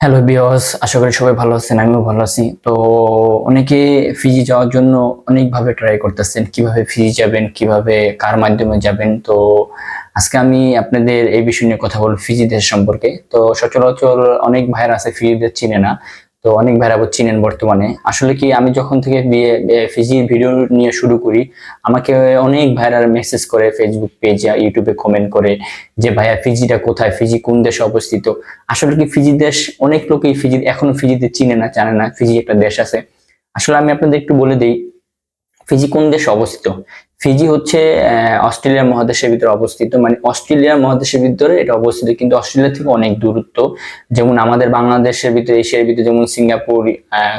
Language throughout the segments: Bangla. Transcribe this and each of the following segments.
হ্যালো বিয়স আশা করি সবাই ভালো আছেন, আমিও ভালো আছি। তো অনেকে ফিজি যাওয়ার জন্য অনেকভাবে ট্রাই করতেছেন, কীভাবে ফিজি যাবেন, কীভাবে কার মাধ্যমে যাবেন। তো আজকে আমি আপনাদের এই বিষয় নিয়ে কথা বলব ফিজি দেশ সম্পর্কে। তো সচরাচর অনেক ভাইরা আছে ফিজি দেশ চিনে না। তো অনেক ভাইরা চিনেন বর্তমানে। আসলে কি, আমি যখন থেকে বিয়ে ফিজির ভিডিও নিয়ে শুরু করি, আমাকে অনেক ভাইরা মেসেজ করে ফেসবুক পেজ ইউটিউবে কমেন্ট করে যে, ভাইয়া, ফিজিটা কোথায়? ফিজি কোন দেশে অবস্থিত? আসলে কি, ফিজি দেশ, অনেক লোকই ফিজি, এখনও ফিজিতে চিনে না, জানে না, ফিজি একটা দেশ আছে। আসলে আমি আপনাদের একটু বলে দিই ফিজি কোন দেশে অবস্থিত? ফিজি হচ্ছে অস্ট্রেলিয়ার অস্ট্রেলিয়া মহাদেশের ভিতরে অবস্থিত। মানে অস্ট্রেলিয়ার মহাদেশের ভিতরে এটা অবস্থিত, কিন্তু অস্ট্রেলিয়া থেকে অনেক দূরত্ব। যেমন আমাদের বাংলাদেশের ভিতরে, এশিয়ার ভিতরে, যেমন সিঙ্গাপুর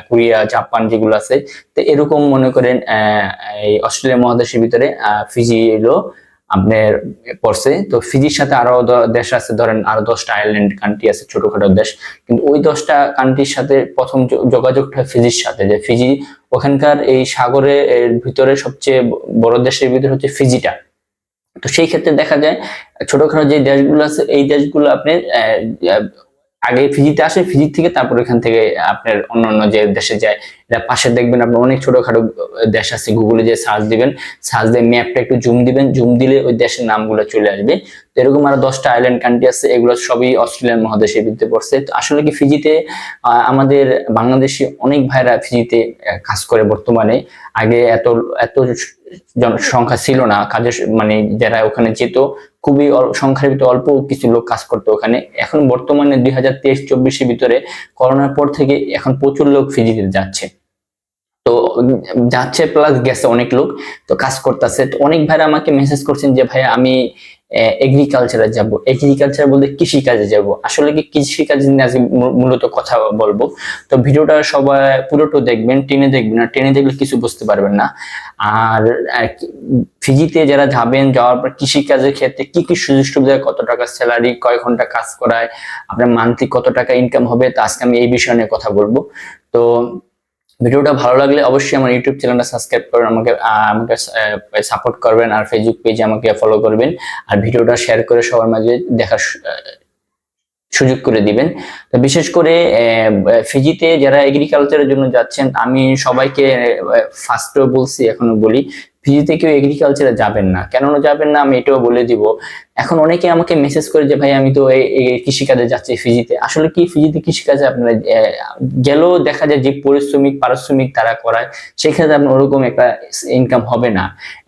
কোরিয়া, জাপান যেগুলো আছে, তো এরকম মনে করেন এই অস্ট্রেলিয়া মহাদেশের ভিতরে ফিজি হলো আপনার পড়ছে। তো ফিজির সাথে আরও দেশ আছে, ধরেন আরও দশটা আয়ারল্যান্ড কান্ট্রি আছে, ছোটখাটো দেশ। কিন্তু ওই দশটা কান্ট্রির সাথে প্রথম যোগাযোগটা ফিজির সাথে, যে ফিজি ওখানকার এই সাগরে ভিতরে সবচেয়ে বড় দেশের ভিতরে হচ্ছে ফিজিটা। তো সেই ক্ষেত্রে দেখা যায়, ছোটখাটো যে দেশগুলো আছে, এই দেশগুলো আপনি আগে ফিজিতে আসে ফিজি থেকে তারপর এখান থেকে আপনার অন্যান্য যে দেশে যায় এটা পাশে দেখবেন আপনার অনেক ছোটখাটো দেশ আছে গুগলে যে সার্চ দিবেন সার্চ দিয়ে ম্যাপটা একটু জুম দিবেন জুম দিলে ওই দেশের নামগুলো চলে আসবে। তো এরকম আরও দশটা আইল্যান্ড কান্ট্রি আছে, এগুলো সবই অস্ট্রেলিয়ান মহাদেশে ভিতরে পড়ছে। তো আসলে কি ফিজিতে আমাদের বাংলাদেশি অনেক ভাইরা ফিজিতে কাজ করে বর্তমানে। আগে এত এত জনসংখ্যা ছিল না, কাজের মানে যারা ওখানে যেত খুবই সংখ্যার ভিতরে অল্প কিছু লোক কাজ করতো ওখানে। এখন বর্তমানে দুই হাজার তেইশ, চব্বিশের ভিতরে করোনার পর থেকে এখন প্রচুর লোক ফিজিতে যাচ্ছে। তো, যাচ্ছে প্লাস গেছে অনেক লোক, তো কাজ করতেছে। তো অনেক ভাইরা আমাকে মেসেজ করছেন যে ভাই আমি এগ্রিকালচারে যাব। এগ্রিকালচার বলতে কৃষি কাজে যাব। আসলে কি কৃষি কাজে নিয়ে আজকে মূলত কথা বলব। তো ভিডিওটা সবাই পুরোটা দেখবেন, টেনে দেখবেন। আর টেনে দেখলে কিছু বুঝতে পারবেন না। আর ফিজিতে যারা যাবেন, যাওয়ার পর কৃষি কাজের ক্ষেত্রে কি কি সুযোগ সুবিধা কত টাকা স্যালারি কয় ঘণ্টা কাজ করায়, আপনার মান্থলি কত টাকা ইনকাম হবে, তা আজকে আমি এই বিষয় নিয়ে কথা বলব। তো ভিডিওটা ভালো লাগলে অবশ্যই আমার ইউটিউব চ্যানেলটা সাবস্ক্রাইব করবেন আমাকে আমাকে সাপোর্ট করবেন আর ফেসবুক পেজে আমাকে ফলো করবেন। আর ভিডিওটা শেয়ার করে সবার মাঝে দেখার সুযোগ করে দিবেন। তো বিশেষ করে ফিজিতে যারা এগ্রিকালচারের জন্য যাচ্ছেন, আমি সবাইকে ফার্স্টেও বলছি, এখনও বলি ফিজিতে কেউ এগ্রিকালচারে যাবেন না। কেন যাবেন না, আমি এটাও বলে দিব এখন অনেকে আমাকে মেসেজ করে যে, ভাই, আমি তো কৃষিকাজে যাচ্ছি ফিজিতে আসলে কি ফিজিতে কৃষিকাজে আপনারা গেলেও দেখা যায় যে, পরিশ্রমিক, পারিশ্রমিক তারা করায়, সেক্ষেত্রে আপনার ওরকম একটা ইনকাম হবে না।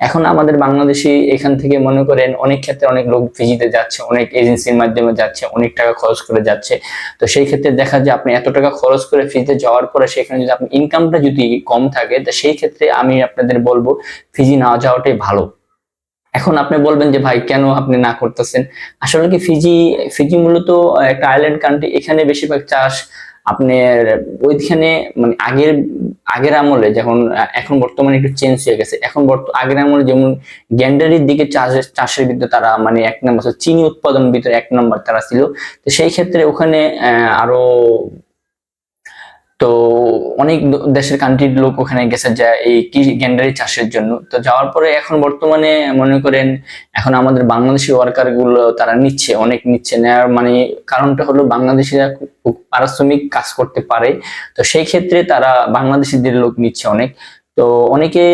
এখন আমাদের বাংলাদেশি এখান থেকে মনে করেন, অনেক ক্ষেত্রে অনেক লোক ফিজিতে যাচ্ছে, অনেক এজেন্সির মাধ্যমে যাচ্ছে, অনেক টাকা খরচ করে যাচ্ছে। তো সেই ক্ষেত্রে দেখা যায় আপনি এত টাকা খরচ করে ফিজিতে যাওয়ার পরে সেখানে যদি আপনার ইনকামটা যদি কম থাকে, তো সেই ক্ষেত্রে আমি আপনাদের বলব ফিজি না যাওয়াটাই ভালো। এখন আপনি বলবেন যে, ভাই, কেন আপনি না করতেছেন? আসলে কি ফিজি ফিজি মূলত একটা আইল্যান্ড কান্ট্রি এখানে বেশিরভাগ চাষ আপনার ওইখানে মানে আগের আগের আমলে যখন এখন বর্তমানে একটু চেঞ্জ হয়ে গেছে। এখন আগের আমলে যেমন গ্যান্ডারির দিকে চাষের চাষের ভিতরে তারা মানে এক নম্বর, চিনি উৎপাদন ভিতরে এক নম্বর তারা ছিল। তো সেই ক্ষেত্রে ওখানে আরও তো অনেক দেশের কান্ট্রির লোক ওখানে গেছে যা এই কি গ্যান্ডারি চাষের জন্য। তো যাওয়ার পরে এখন বর্তমানে মনে করেন এখন আমাদের বাংলাদেশি ওয়ার্কারগুলো তারা নিচ্ছে, অনেক নিচ্ছে। নেওয়ার মানে কারণটা হলো বাংলাদেশিরা খুব- পারিশ্রমিক কাজ করতে পারে। তো সেই ক্ষেত্রে তারা বাংলাদেশিদের লোক নিচ্ছে অনেক। তো অনেকে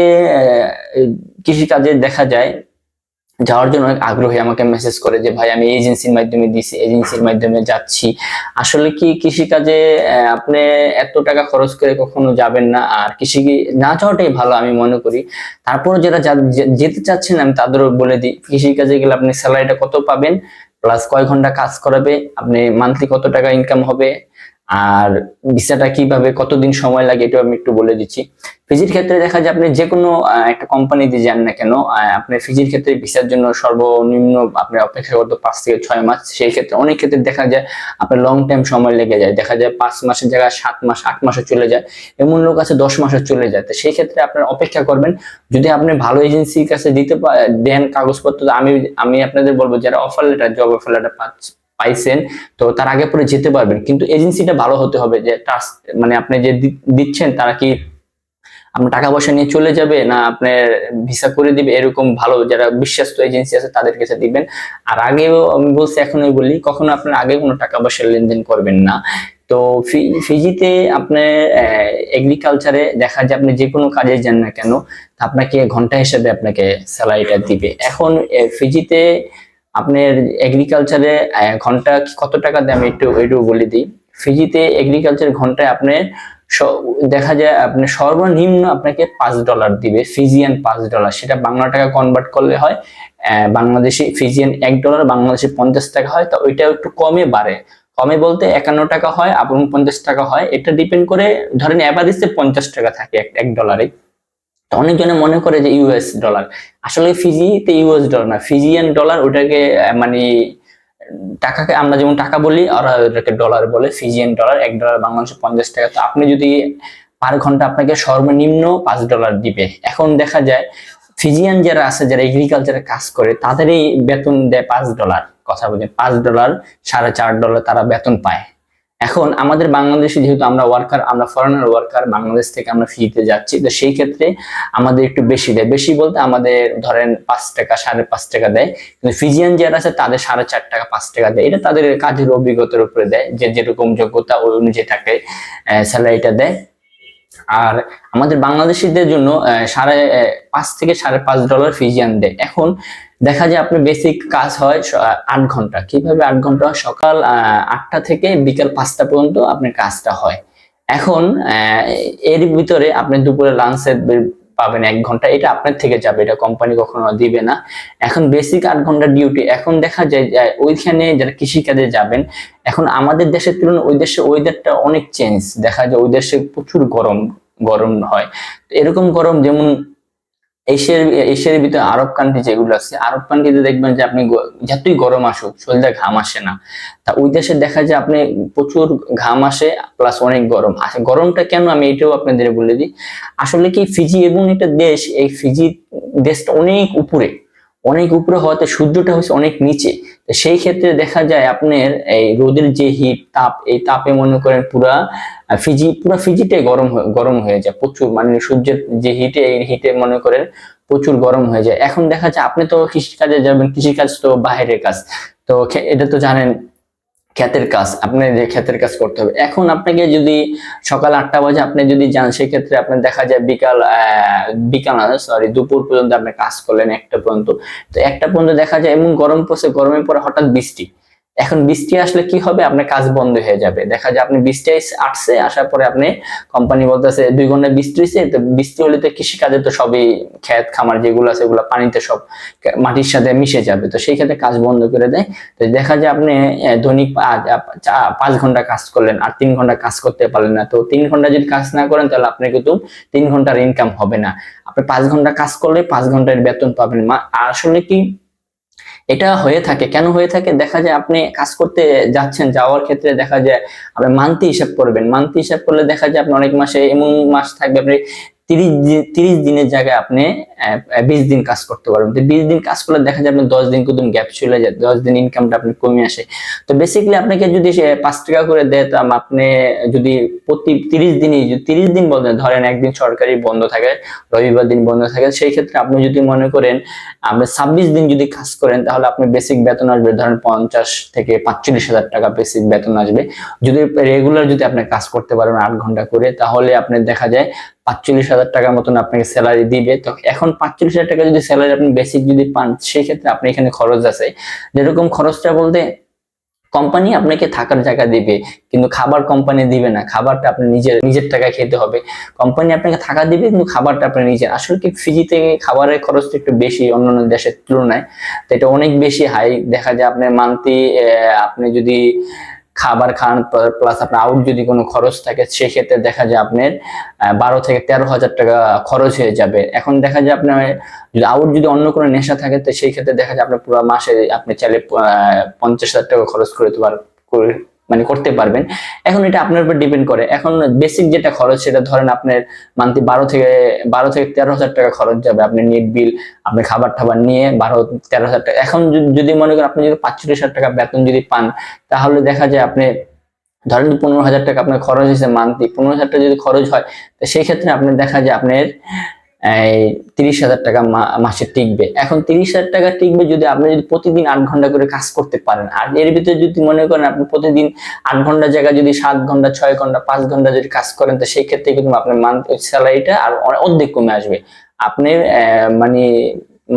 কৃষি কাজে দেখা যায় যাওয়ার জন্য অনেক আগ্রহী, আমাকে মেসেজ করে যে, ভাই, আমি এজেন্সির মাধ্যমে দিছি এজেন্সির মাধ্যমে যাচ্ছি। আসলে কি কৃষিকাজে আপনি এত টাকা খরচ করে কখনো যাবেন না? আর কৃষি না যাওয়াটাই ভালো আমি মনে করি। তারপর যারা যেতে চাচ্ছেন, আমি তাদেরও বলে দিই, কৃষিকাজে গেলে আপনি স্যালারিটা কত পাবেন? প্লাস কয় ঘণ্টা কাজ করাবে? আপনি মান্থলি কত টাকা ইনকাম হবে? আর ভিসাটা কীভাবে, কতদিন সময় লাগে এটা আমি একটু বলে দিচ্ছি। ফিজির ক্ষেত্রে দেখা যায় আপনি যে কোনো একটা কোম্পানিতে যান না কেন আপনার ফিজির ক্ষেত্রে ভিসার জন্য সর্বনিম্ন আপনার অপেক্ষা করতে পাঁচ থেকে ছয় মাস। সেই ক্ষেত্রে অনেক ক্ষেত্রে দেখা যায় আপনার লং টাইম সময় লেগে যায়। দেখা যায় পাঁচ মাসের জায়গায় সাত মাস, আট মাসে চলে যায়। এমন লোক আছে দশ মাসে চলে যায়। তো সেই ক্ষেত্রে আপনার অপেক্ষা করবেন। যদি আপনি ভালো এজেন্সির কাছে দিতে দেন কাগজপত্র আমি আমি আপনাদের বলব যারা offer letter job offer letter পাইছেন, তো তার আগে পরে যেতে পারবেন। কিন্তু এজেন্সিটা ভালো হতে হবে যে মানে আপনি যে দিচ্ছেন, তারা কি আপনার টাকা পয়সা নিয়ে চলে যাবে না আপনার ভিসা করে দিবে? এরকম ভালো যারা বিশ্বস্ত এজেন্সি আছে, তাদের কাছে দিবেন। আর আগেও আমি বলছি এখনই বলি, কখনো আপনার আগে কোনো টাকা পয়সা লেনদেন করবেন না। তো ফিজিতে আপনার এগ্রিকালচারে দেখা যায় আপনি যে কোনো কাজে যান না কেন, আপনাকে ঘণ্টা হিসেবে আপনাকে স্যালারিটা দিবে। এখন ফিজিতে আপনার এগ্রিকালচারে ঘণ্টা কত টাকা দেয়? আমি একটু একটু বলে দিই। ফিজিতে এগ্রিকালচার ঘন্টায় আপনার দেখা যায় আপনি সর্বনিম্ন আপনাকে পাঁচ ডলার দিবে ফিজিয়ান পাঁচ ডলার সেটা বাংলা টাকা কনভার্ট করলে হয় বাংলাদেশি ফিজিয়ান এক ডলার বাংলাদেশি পঞ্চাশ টাকা হয়। তো ওইটা একটু কমে বাড়ে। কমে বলতে একান্ন টাকা হয় এবং পঞ্চাশ টাকা হয়। এটা ডিপেন্ড করে, ধরেন অ্যাভারেজে পঞ্চাশ টাকা থাকে এক- ডলারে অনেকজনে মনে করে যে ইউএস ডলার আসলে ফিজিতে ইউএস ডলার না, ফিজিয়ান ডলার ওটাকে মানে টাকাকে আমরা যেমন টাকা বলি ওরা ওটাকে ডলার বলে, ফিজিয়ান ডলার এক ডলার বাংলাদেশে পঞ্চাশ টাকা। তো আপনি যদি পার ঘণ্টা আপনাকে সর্বনিম্ন পাঁচ ডলার দিবে। এখন দেখা যায়, ফিজিয়ান যারা আছে, যারা এগ্রিকালচারে কাজ করে, তাদেরই বেতন দেয় পাঁচ ডলার কথা বলছেন পাঁচ ডলার সাড়ে চার ডলার তারা বেতন পায়। এখন আমাদের বাংলাদেশে যেহেতু আমরা ওয়ার্কার আমরা ফরেনার ওয়ার্কার বাংলাদেশ থেকে আমরা ফ্রিতে যাচ্ছি, তো সেই ক্ষেত্রে আমাদের একটু বেশি দেয়। বেশি বলতে আমাদের ধরেন পাঁচ টাকা, সাড়ে পাঁচ টাকা দেয়। কিন্তু ফিজিয়ান যারা আছে, তাদের সাড়ে চার টাকা, পাঁচ টাকা দেয়। এটা তাদের কাজের অভিজ্ঞতার উপরে দেয়, যে যেরকম যোগ্যতা ওই অনুযায়ী তাকে স্যালারিটা দেয়। আর আমাদের বাংলাদেশিদের জন্য সাড়ে পাঁচ থেকে সাড়ে পাঁচ ডলার ফিজিয়ান দেয়। এখন দেখা যায় আপনার বেসিক কাজ হয় আট ঘণ্টা। কীভাবে আট ঘণ্টা সকাল আটটা থেকে বিকাল পাঁচটা পর্যন্ত আপনার কাজটা হয়। এখন এর ভিতরে আপনি দুপুরে লাঞ্চের পাবেন এক ঘণ্টা। এটা আপনার থেকে যাবে, এটা কোম্পানি কখনো দিবে না। এখন বেসিক আট ঘণ্টা ডিউটি এখন দেখা যায় ওইখানে যারা কৃষিকাজে যাবেন, এখন আমাদের দেশের তুলনায় ওই দেশে ওয়েদারটা অনেক চেঞ্জ দেখা যায় ওই দেশে প্রচুর গরম গরম হয়। এরকম গরম যেমন এশিয়ার এশিয়ার ভিতরে আরব কান্ট্রি যেগুলো আছে আরব কান্ট্রিতে দেখবেন যে আপনি যতই গরম আসুক শরীরে ঘাম আসে না। তা ওই দেশে দেখা যায় আপনি প্রচুর ঘাম আসে প্লাস অনেক গরম। আসে গরমটা কেন আমি এটাও আপনাদের বলে দিই? আসলে কি ফিজি এবং একটা দেশ এই ফিজি দেশটা অনেক উপরে। অনেক উপরে হওয়াতে সূর্যটা হচ্ছে অনেক নিচে। সেই ক্ষেত্রে দেখা যায় আপনার এই রোদের যে হিট তাপ এই তাপে মনে করেন পুরা আহ, ফিজি পুরো ফিজিটাই গরম গরম হয়ে যায়। প্রচুর মানে সূর্যের যে হিটে হিটে মনে করেন প্রচুর গরম হয়ে যায়। এখন দেখা যায়, আপনি তো কৃষিকাজে যাবেন, কৃষিকাজ তো বাইরের কাজ। তো এটা তো জানেন, ক্ষেতের কাজ, আপনি যে ক্ষেতের কাজ করতে হবে। এখন আপনাকে যদি সকাল আটটা বাজে আপনি যদি যান, সেক্ষেত্রে আপনার দেখা যায় বিকাল বিকাল সরি দুপুর পর্যন্ত আপনি কাজ করলেন একটা পর্যন্ত। তো একটা পর্যন্ত দেখা যায়, এমন গরম পড়ছে, গরমের পরে হঠাৎ বৃষ্টি। এখন বৃষ্টি আসলে কি হবে? আপনার কাজ বন্ধ হয়ে যাবে। দেখা যায় আপনি বৃষ্টি আসছে, আসার পরে আপনি কোম্পানি বলতেছে, দুই ঘণ্টা বৃষ্টি হয়েছে তো বৃষ্টি হলে তো কৃষিকাজে তো সবই ক্ষেত, খামার যেগুলো আছে সেগুলো পানিতে সব মাটির সাথে মিশে যাবে। তো সেই ক্ষেত্রে কাজ বন্ধ করে দেয়। তো দেখা যায় আপনি দৈনিক পাঁচ ঘণ্টা কাজ করলেন আর তিন ঘণ্টা কাজ করতে পারলেন না। তো তিন ঘণ্টা যদি কাজ না করেন, তাহলে আপনি কিন্তু তিন ঘণ্টার ইনকাম হবে না। আপনি পাঁচ ঘণ্টা কাজ করলে পাঁচ ঘণ্টার বেতন পাবেন। আসলে কি এটা হয়ে থাকে। কেন হয়ে থাকে? দেখা যায় আপনি কাজ করতে যাচ্ছেন, যাওয়ার ক্ষেত্রে দেখা যায় আপনি মান্থলি হিসাব করবেন। মান্থলি হিসাব করলে দেখা যায় আপনি অনেক মাসে, এমন মাস থাকবে আপনি তিরিশ দিন, তিরিশ দিনের জায়গায় আপনি বিশ দিন কাজ করতে পারবেন। তো বিশ দিন কাজ করলে দেখা দিন গ্যাপ চলে যায়, দশ দিন ইনকামটা আপনি কমে আসে। তো বেসিক্যালি আপনাকে যদি টাকা করে দেয়, তো আপনি যদি প্রতি তিরিশ যদি তিরিশ দিন ধরেন একদিন সরকারি বন্ধ থাকে, রবিবার দিন বন্ধ থাকে, সেই ক্ষেত্রে আপনি যদি মনে করেন, আপনি ছাব্বিশ দিন যদি কাজ করেন, তাহলে আপনি বেসিক বেতন আসবে, ধরেন পঞ্চাশ থেকে পাঁচচল্লিশ হাজার টাকা বেসিক বেতন আসবে। যদি রেগুলার যদি আপনি কাজ করতে পারেন আট ঘণ্টা করে, তাহলে আপনি দেখা যায় পাঁচচল্লিশ হাজার টাকার মতন আপনাকে স্যালারি দিবে। তো এখন পাঁচচল্লিশ হাজার টাকা যদি স্যালারি আপনি বেসিক যদি পান সেই ক্ষেত্রে আপনি এখানে খরচ আছে। যেরকম খরচটা বলতে কোম্পানি আপনাকে থাকার জায়গা দিবে, কিন্তু খাবার কোম্পানি দিবে না। খাবারটা আপনি নিজের নিজের টাকা খেতে হবে। কোম্পানি আপনাকে থাকা দিবে, কিন্তু খাবারটা আপনি নিজের আসলে কি ফিজি থেকে খাবারের খরচটা একটু বেশি অন্যান্য দেশের তুলনায়। তো এটা অনেক বেশি হাই দেখা যায় আপনার মান্থলি আপনি যদি খাবার খান প্লাস আপনার আউট যদি কোনো খরচ থাকে, সেক্ষেত্রে দেখা যায় আপনার বারো থেকে তেরো হাজার টাকা খরচ হয়ে যাবে। এখন দেখা যায় আপনার, যদি আউট যদি অন্য কোনো নেশা থাকে, তো সেই ক্ষেত্রে দেখা যায় আপনার পুরো মাসে আপনি চাইলে পঞ্চাশ হাজার টাকা খরচ করে দিতে মানে করতে পারবেন। এখন এটা আপনার উপর ডিপেন্ড করে। এখন বেসিক যেটা খরচ, সেটা ধরেন আপনার মান্থলি বারো থেকে বারো থেকে তেরো হাজার টাকা খরচ যাবে আপনি নেট বিল আপনি খাবার টাবার নিয়ে বারো, তেরো হাজার টাকা। এখন যদি- মনে করেন আপনি যদি পাঁচচল্লিশ হাজার টাকা বেতন যদি পান, তাহলে দেখা যায় আপনি ধরেন পনেরো হাজার টাকা আপনার খরচ হয়েছে মান্থলি পনেরো হাজার টাকা যদি খরচ হয়, তো সেই ক্ষেত্রে আপনি দেখা যায় আপনার তিরিশ হাজার টাকা মাসে টিকবে। এখন তিরিশ হাজার টাকা টিকবে যদি আপনি যদি প্রতিদিন আট ঘণ্টা করে কাজ করতে পারেন। আর এর ভিতরে যদি মনে করেন আপনি প্রতিদিন আট ঘণ্টা জায়গায় যদি সাত ঘণ্টা, ছয় ঘণ্টা, পাঁচ ঘণ্টা যদি কাজ করেন, তো সেই ক্ষেত্রে কিন্তু আপনার মান্থ স্যালারিটা আর অর্ধেক কমে আসবে। আপনি মানে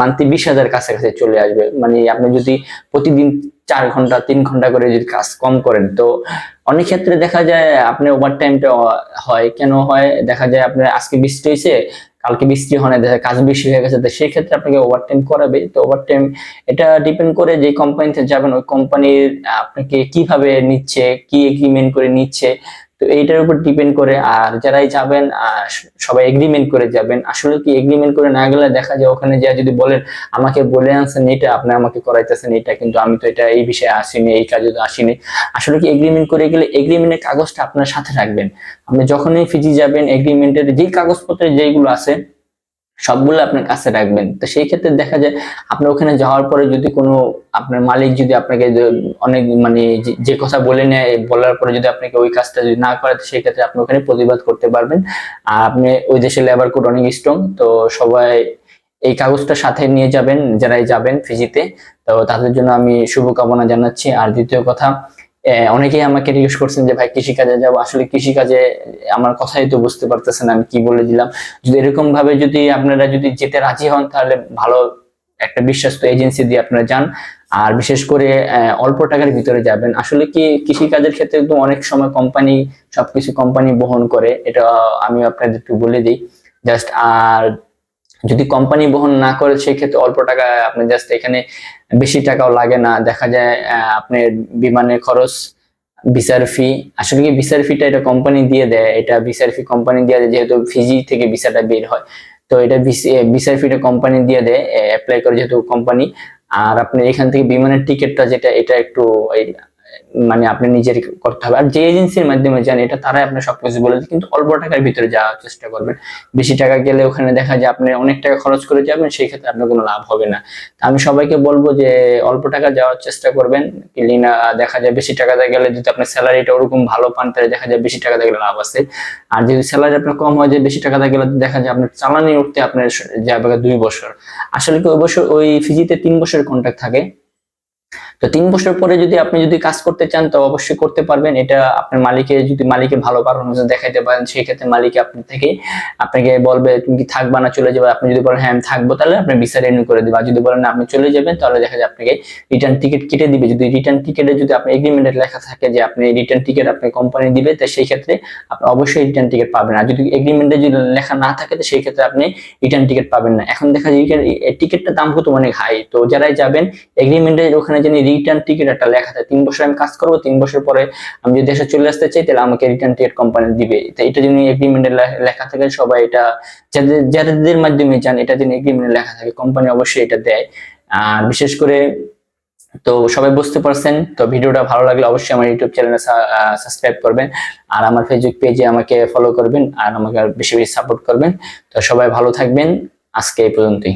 মান্থলি বিশ হাজার কাছাকাছি চলে আসবে। মানে আপনি যদি প্রতিদিন চার ঘণ্টা, তিন ঘণ্টা করে যদি কাজ কম করেন, তো অনেক ক্ষেত্রে দেখা যায় আপনার ওভার টাইমটা হয়। কেন হয়? দেখা যায় আপনার আজকে বৃষ্টি হয়েছে কালকে বৃষ্টি হয় না, দেখা কাজ বেশি হয়ে গেছে, তো সেই ক্ষেত্রে আপনাকে ওভার টাইম করাবে। তো ওভার টাইম এটা ডিপেন্ড করে যে কোম্পানিতে যাবেন, ওই কোম্পানির আপনাকে কীভাবে নিচ্ছে, কি এগ্রিমেন্ট করে নিচ্ছে তো এইটার উপর ডিপেন্ড করে, আর যারাই যাবেন সবাই এগ্রিমেন্ট করে যাবেন, আসলে কি এগ্রিমেন্ট করে না গেলে দেখা যায় ওখানে যা যদি বলেন, আমাকে বলে আনছেন এটা, আপনি আমাকে করাইতেছেন এটা, কিন্তু আমি তো এটা এই বিষয়ে আসিনি, এই কাজে তো আসিনি। আসলে কি এগ্রিমেন্ট করে গেলে এগ্রিমেন্টের কাগজটা আপনার সাথে রাখবেন। আপনি যখনই ফিজি যাবেন এগ্রিমেন্টের যে কাগজপত্রে যেইগুলো আছে সবগুলো আপনার কাছে রাখবেন। তো সেই ক্ষেত্রে দেখা যায় আপনি ওখানে যাওয়ার পরে যদি কোনো আপনার মালিক যদি আপনাকে অনেক মানে যে- কথা বলে নেয়, বলার পরে যদি আপনাকে ওই কাজটা যদি না করে সেই ক্ষেত্রে আপনি ওখানে প্রতিবাদ করতে পারবেন। আর আপনি ওই দেশের লেবার কোড অনেক স্ট্রং তো সবাই এই কাগজটা সাথে নিয়ে যাবেন, যারাই যাবেন ফিজিতে তো তাদের জন্য আমি শুভকামনা জানাচ্ছি। আর দ্বিতীয় কথা অনেকেই আমাকে রিকোয়েস্ট করছেন যে, ভাই, কৃষিকাজে যাব আসলে কৃষিকাজে আমার কথাই তো বুঝতে পারতেছেন আমি কি বলে দিলাম। যদি এরকম ভাবে যদি আপনারা যদি যেতে রাজি হন, তাহলে ভালো একটা বিশ্বস্ত এজেন্সি দিয়ে আপনারা যান। আর বিশেষ করে অল্প টাকার ভিতরে যাবেন। আসলে কি কৃষিকাজের ক্ষেত্রে তো অনেক সময় কোম্পানি সবকিছু কোম্পানি বহন করে। এটা আমি আপনাদের একটু বলে দিই। জাস্ট আর যদি কোম্পানি বহন না করে সেক্ষেত্রে অল্প টাকা আপনি জাস্ট এখানে বেশি টাকাও লাগে না। দেখা যায় আপনার বিমানের খরচ ভিসার ফি আসলে কি ভিসার ফিটা এটা কোম্পানি দিয়ে দেয়। এটা ভিসার ফি কোম্পানি দিয়ে দেয়, যেহেতু ফিজি থেকে ভিসাটা বের হয়। তো এটা ভিসার ফিটা কোম্পানি দিয়ে দেয় অ্যাপ্লাই করে যেহেতু কোম্পানি আর আপনি এখান থেকে বিমানের টিকিটটা যেটা, এটা একটু মানে আপনি নিজের করতে হবে। আর যে এজেন্সির মাধ্যমে যান, এটা তারাই আপনার সবকিছু বলে কিন্তু অল্প টাকার ভিতরে যাওয়ার চেষ্টা করবেন। বেশি টাকা গেলে ওখানে দেখা যায় আপনি অনেক টাকা খরচ করে যাবেন, সেই ক্ষেত্রে আপনার কোনো লাভ হবে না। আমি সবাইকে বলব যে, অল্প টাকা যাওয়ার চেষ্টা করবেন। কিনা দেখা যায় বেশি টাকা দিয়ে গেলে যদি আপনার স্যালারিটা ওরকম ভালো পান, তাহলে দেখা যায় বেশি টাকা দিয়ে গেলে লাভ আছে। আর যদি স্যালারি আপনার কম হয়, যে বেশি টাকা দিয়ে গেলে দেখা যায় আপনার চালানি উঠতে আপনার যাবে দুই বছর। আসলে কি ওই বছর, ওই ফিজিতে তিন বছরের কন্ট্রাক্ট থাকে। তো তিন বছর পরে যদি আপনি যদি কাজ করতে চান, তো অবশ্যই করতে পারবেন। এটা আপনার মালিকে, যদি মালিকে ভালো পারফরমেন্স দেখাইতে পারেন সেই ক্ষেত্রে মালিক আপনি থেকে আপনাকে বলবে, তুমি কি থাকবা না চলে যাবে? আপনি যদি বলেন হ্যাঁ আমি থাকব, তাহলে আপনি ভিসা রিনিউ করে দিবে। আর যদি বলেন, আপনি চলে যাবেন, তাহলে দেখা যায় আপনাকে রিটার্ন টিকিট কেটে দিবে। যদি রিটার্ন টিকিটে যদি আপনি এগ্রিমেন্টে লেখা থাকে যে আপনি রিটার্ন টিকিট আপনি কোম্পানি দিবে, তো সেই ক্ষেত্রে আপনি অবশ্যই রিটার্ন টিকিট পাবেন। আর যদি এগ্রিমেন্টে যদি লেখা না থাকে, তো সেই ক্ষেত্রে আপনি রিটার্ন টিকিট পাবেন না। এখন দেখা যায় টিকিটটার দাম কিন্তু অনেক হাই তো যারাই যাবেন এগ্রিমেন্টের ওখানে জানি রিটার্ন টিকিট একটা লেখা থাকে, তিন বছর আমি কাজ করব, তিন বছর পরে আমি যদি দেশে চলে আসতে চাই, তাহলে আমাকে রিটার্ন টিকিট কোম্পানি দিবে। এটা যদি এগ্রিমেন্টে লেখা থাকে, সবাই এটা যাদের মাধ্যমে যান, এটা যদি এগ্রিমেন্টে লেখা থাকে কোম্পানি অবশ্যই এটা দেয়। আর বিশেষ করে তো সবাই বুঝতে পারছেন, তো ভিডিওটা ভালো লাগলে অবশ্যই আমার ইউটিউব চ্যানেলে সাবস্ক্রাইব করবেন, আর আমার ফেসবুক পেজে আমাকে ফলো করবেন, আর আমাকে বেশি বেশি সাপোর্ট করবেন। তো সবাই ভালো থাকবেন, আজকে এই পর্যন্তই।